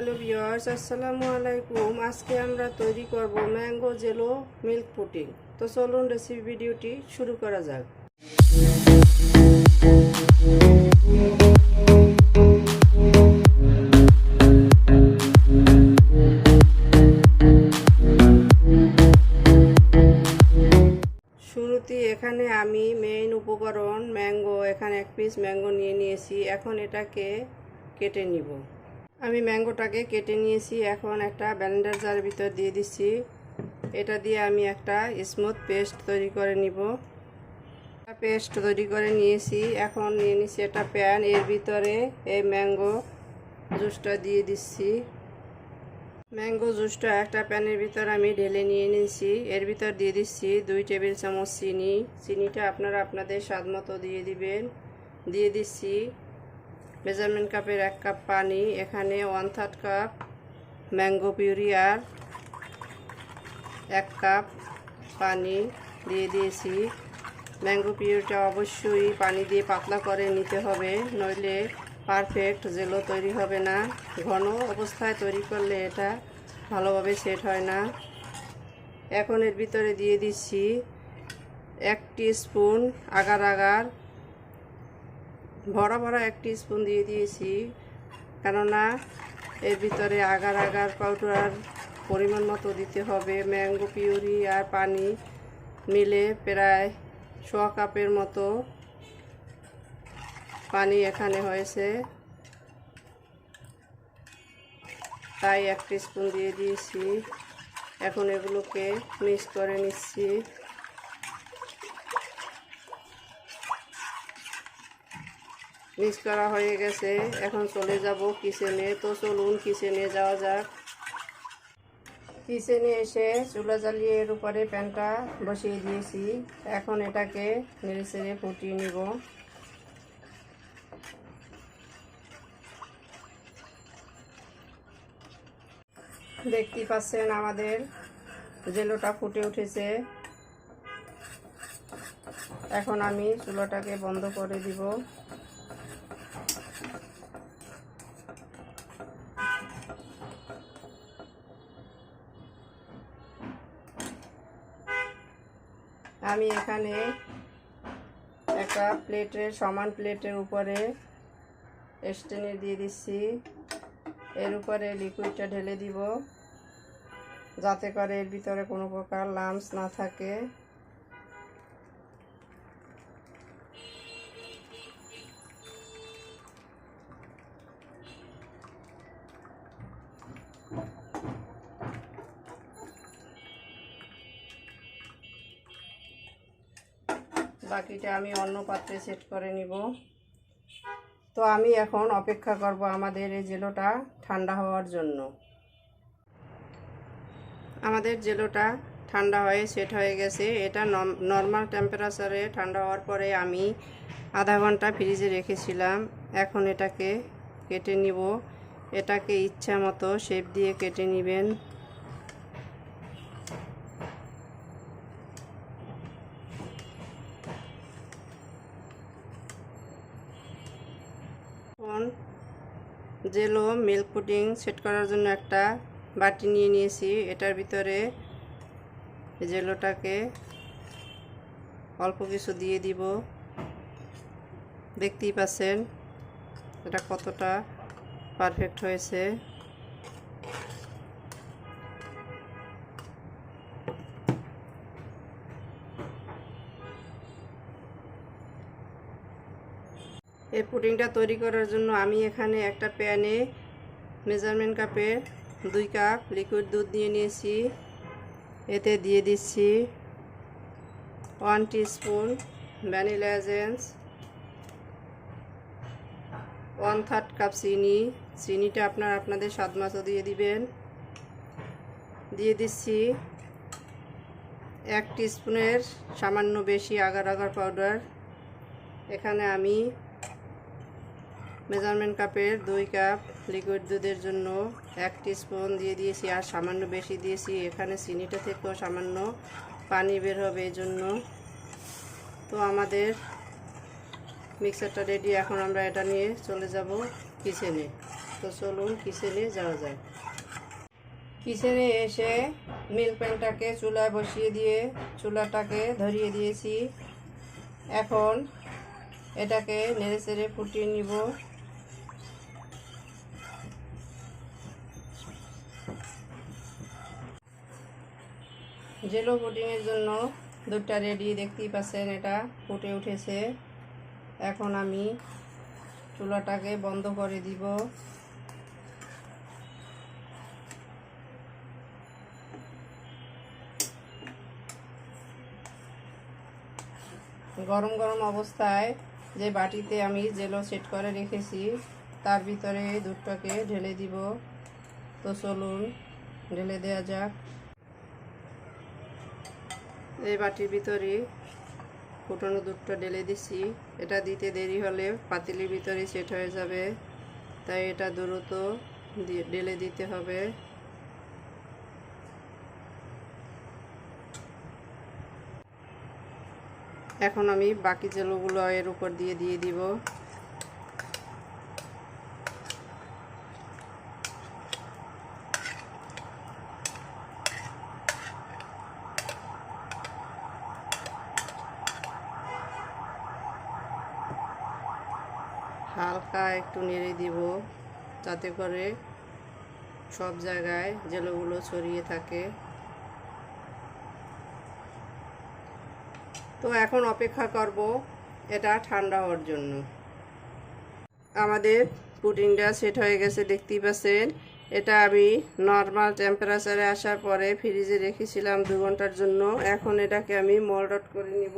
Hello viewers আসসালামু আলাইকুম। আজকে আমরা তৈরি করব ম্যাঙ্গো জেলো মিল্ক পুটিং তো চলুন রেসিপি ভিডিওটি শুরু করা যাক। শুরুতে এখানে আমি মেইন উপকরণ ম্যাঙ্গো, এখানে এক পিস ম্যাঙ্গো নিয়ে নিয়েছি। এখন এটাকে কেটে নিব। আমি ম্যাঙ্গোটাকে কেটে নিয়েছি, এখন একটা ব্যালেন্ডার জারের ভিতর দিয়ে দিচ্ছি। এটা দিয়ে আমি একটা স্মুথ পেস্ট তৈরি করে নিব। পেস্ট তৈরি করে নিয়েছি, এখন নিয়ে নিচ্ছি একটা প্যান। এর ভিতরে এই ম্যাঙ্গো জুসটা দিয়ে দিচ্ছি। ম্যাঙ্গো জুসটা একটা প্যানের ভিতর আমি ঢেলে নিয়ে নিয়েছি। এর ভিতর দিয়ে দিচ্ছি দুই টেবিল চামচ চিনি। চিনিটা আপনারা আপনাদের স্বাদ মতো দিয়ে দিবেন। দিয়ে দিচ্ছি মেজারমেন্ট কাপের এক কাপ পানি, এখানে one third cup mango puree আর এক কাপ পানি দিয়ে দিয়েছি। ম্যাঙ্গো পিউরিটা অবশ্যই পানি দিয়ে পাতলা করে নিতে হবে, নইলে পারফেক্ট জেলো তৈরি হবে না। ঘন অবস্থায় তৈরি করলে এটা ভালোভাবে সেট হয় না। এখন এর ভিতরে দিয়ে দিচ্ছি এক স্পুন আগার আগার ভরা ভরা এক স্পুন দিয়ে দিয়েছি। কেননা এর ভিতরে আগার আগার পাউডার পরিমাণ মতো দিতে হবে। ম্যাঙ্গো, পিউরি আর পানি মিলে প্রায় সোয়া কাপের মতো পানি এখানে হয়েছে। তাই এক স্পুন দিয়ে দিয়েছি। এখন এগুলোকে মিক্স করে নিচ্ছি। মিক্স করা হয়ে গেছে। এখন চলে যাব কিচেনে। তো চলুন কিচেনে যাওয়া যাক। কিচেনে এসে চুলা জ্বালিয়ে এর উপরে প্যানটা বসিয়ে দিয়েছি। এখন এটাকে নেড়ে চেড়ে ফুটিয়ে নিব। দেখতে পাচ্ছেন আমাদের জেলোটা ফুটে উঠেছে। এখন আমি চুলাটাকে বন্ধ করে দিব। আমি এখানে একটা প্লেটের সমান প্লেটের উপরে স্টেনে দিয়ে দিচ্ছি। এর উপরে লিকুইডটা ঢেলে দিব, যাতে করে এর ভিতরে কোনো প্রকার লামস না থাকে। বাকিটা আমি অন্য পাত্রে সেট করে নিব। তো আমি এখন অপেক্ষা করব আমাদের এই জেলোটা ঠান্ডা হওয়ার জন্য। আমাদের জেলোটা ঠান্ডা হয়ে সেট হয়ে গেছে। এটা নর্মাল টেম্পারেচারে ঠান্ডা হওয়ার পরে আমি আধা ঘণ্টা ফ্রিজে রেখেছিলাম। এখন এটাকে কেটে নিব। এটাকে ইচ্ছা মতো শেপ দিয়ে কেটে নেবেন। এখন জেলো মিল্ক পুডিং সেট করার জন্য একটা বাটি নিয়ে নিয়েছি। এটার ভিতরে জেলোটাকে অল্প কিছু দিয়ে দিব। দেখতেই পাচ্ছেন এটা কতটা পারফেক্ট হয়েছে। এই পুডিংটা তৈরি করার জন্য আমি এখানে একটা প্যানে মেজারমেন্ট কাপের দুই কাপ লিকুইড দুধ দিয়ে নিয়েছি। এতে দিয়ে দিচ্ছি one spoon vanilla essence one third cup চিনি। চিনিটা আপনার আপনাদের স্বাদ মতো দিয়ে দিবেন। দিয়ে দিচ্ছি এক স্পুনের সামান্য বেশি আগার আগার পাউডার। এখানে আমি মেজারমেন্ট কাপের দুই কাপ লিকুইড দুধের জন্য এক স্পুন দিয়ে দিয়েছি আর সামান্য বেশি দিয়েছি। এখানে চিনিটা থেকেও সামান্য পানি বের হবে এই জন্য তো আমাদের মিক্সারটা রেডি। এখন আমরা এটা নিয়ে চলে যাব কিচেনে। তো চলুন কিচেনে যাওয়া যায় কিচেনে এসে মিল্ক প্যানটাকে চুলায় বসিয়ে দিয়ে চুলাটাকে ধরিয়ে দিয়েছি। এখন এটাকে নেড়ে চেড়ে ফুটিয়ে নিব। জেলো পুডিংয়ের জন্য দুধটা রেডি দেখতেই পাচ্ছেন এটা ফুটে উঠেছে। এখন আমি চুলাটাকে বন্ধ করে দিব। গরম গরম অবস্থায় যে বাটিতে আমি জেলো সেট করে রেখেছি, তার ভিতরে দুধটাকে ঢেলে দিব। তো চলুন, ঢেলে দেওয়া যাক। এই বাটির ভিতরে ফুটানো দুধটা ঢেলে দিছি। এটা দিতে দেরি হলে পাতিলের ভিতরে সেট হয়ে যাবে, তাই এটা দ্রুত ঢেলে দিতে হবে। এখন আমি বাকি জেলোগুলো এর উপর দিয়ে দিয়ে দিব। হালকা একটু নেড়ে দিব, যাতে করে সব জায়গায় জেলোগুলো ছড়িয়ে থাকে। তো এখন অপেক্ষা করব এটা ঠান্ডা হওয়ার জন্য। আমাদের পুডিংটা সেট হয়ে গেছে, দেখতেই পাচ্ছেন। এটা আমি নর্মাল টেম্পারেচারে আসার পরে ফ্রিজে রেখেছিলাম দু ঘণ্টার জন্য। এখন এটাকে আমি মোল্ড করে নিব।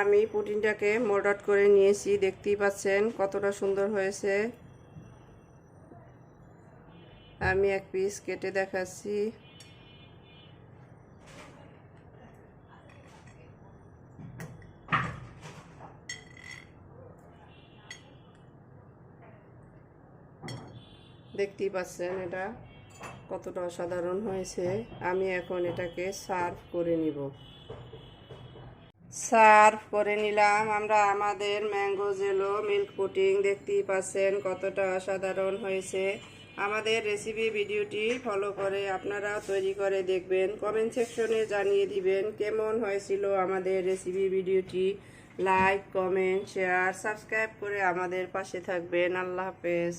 আমি পুটিনটাকে মোল্ড করে নিয়েছি, দেখতেই পাচ্ছেন কতটা সুন্দর হয়েছে। আমি এক পিস কেটে দেখাচ্ছি। দেখতেই পাচ্ছেন এটা কতটা অসাধারণ হয়েছে। আমি এখন এটাকে সার্ভ করে নিব। সার্ভ করে নিলাম। আমরা আমাদের ম্যাঙ্গো জেলো মিল্ক পুটিং দেখতেই পাচ্ছেন কতটা অসাধারণ হয়েছে। আমাদের রেসিপি ভিডিওটি ফলো করে আপনারাও তৈরি করে দেখবেন। কমেন্ট সেকশনে জানিয়ে দিবেন কেমন হয়েছিল আমাদের রেসিপি ভিডিওটি। লাইক, কমেন্ট, শেয়ার, সাবস্ক্রাইব করে আমাদের পাশে থাকবেন। আল্লাহ হাফেজ।